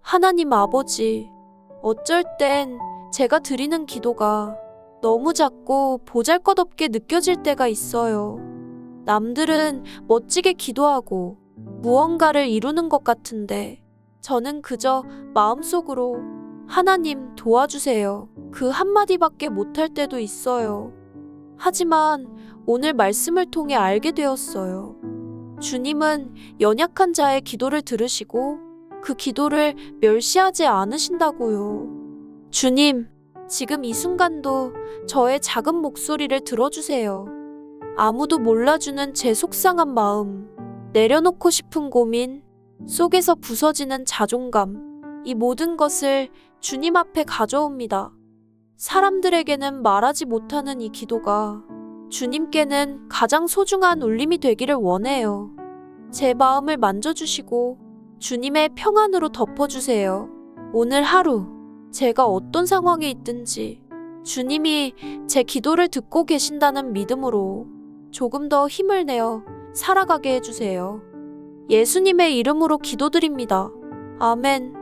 하나님 아버지, 어쩔 땐 제가 드리는 기도가 너무 작고 보잘 것 없게 느껴질 때가 있어요. 남들은 멋지게 기도하고 무언가를 이루는 것 같은데 저는 그저 마음속으로 하나님 도와주세요. 그 한마디밖에 못할 때도 있어요. 하지만 오늘 말씀을 통해 알게 되었어요. 주님은 연약한 자의 기도를 들으시고 그 기도를 멸시하지 않으신다고요. 주님, 지금 이 순간도 저의 작은 목소리를 들어주세요. 아무도 몰라주는 제 속상한 마음, 내려놓고 싶은 고민, 속에서 부서지는 자존감, 이 모든 것을 주님 앞에 가져옵니다. 사람들에게는 말하지 못하는 이 기도가 주님께는 가장 소중한 울림이 되기를 원해요. 제 마음을 만져주시고 주님의 평안으로 덮어주세요. 오늘 하루 제가 어떤 상황에 있든지 주님이 제 기도를 듣고 계신다는 믿음으로 조금 더 힘을 내어 살아가게 해주세요. 예수님의 이름으로 기도드립니다. 아멘.